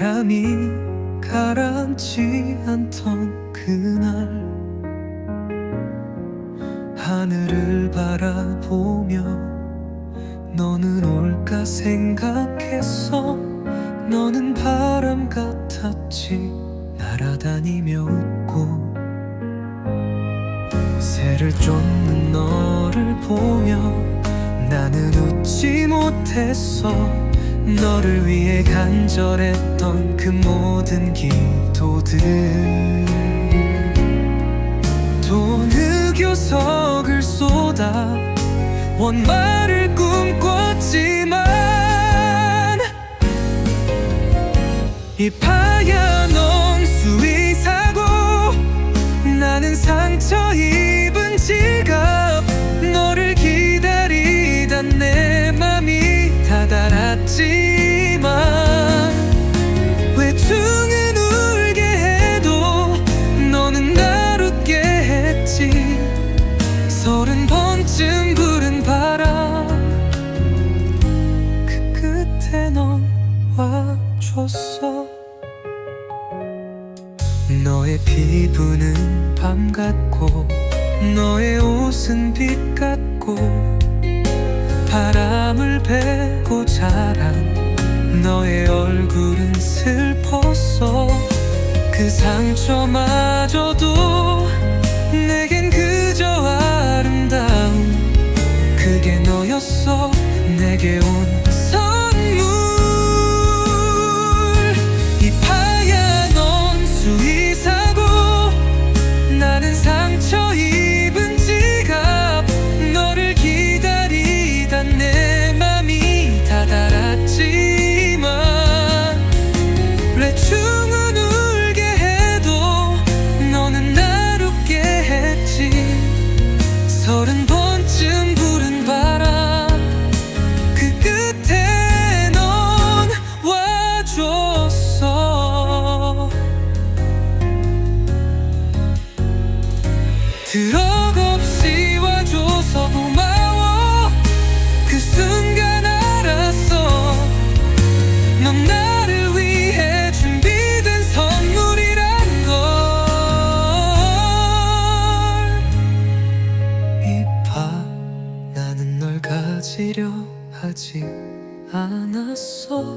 바람이 가라앉지 않던 그날 하늘을 바라보며 너는 올까 생각했어 너는 바람 같았지 날아다니며 웃고 새를 쫓는 너를 보며 나는 웃지 못했어 너를 위해 간절했던 그 모든 기도들. 또 느껴석을 쏟아 원말을 꿈꿨지만 이파 서른 번쯤 부른 바람 그 끝에 넌 와줬어 너의 피부는 밤 같고 너의 옷은 빛 같고 바람을 베고 자란 너의 얼굴은 슬펐어 그 상처마저도 내게 온 트럭 없이 와줘서 고마워. 그 순간 알았어. 넌 나를 위해 준비된 선물이란 걸. 이봐 나는 널 가지려 하지 않았어.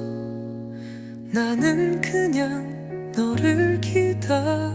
나는 그냥 너를 기다렸어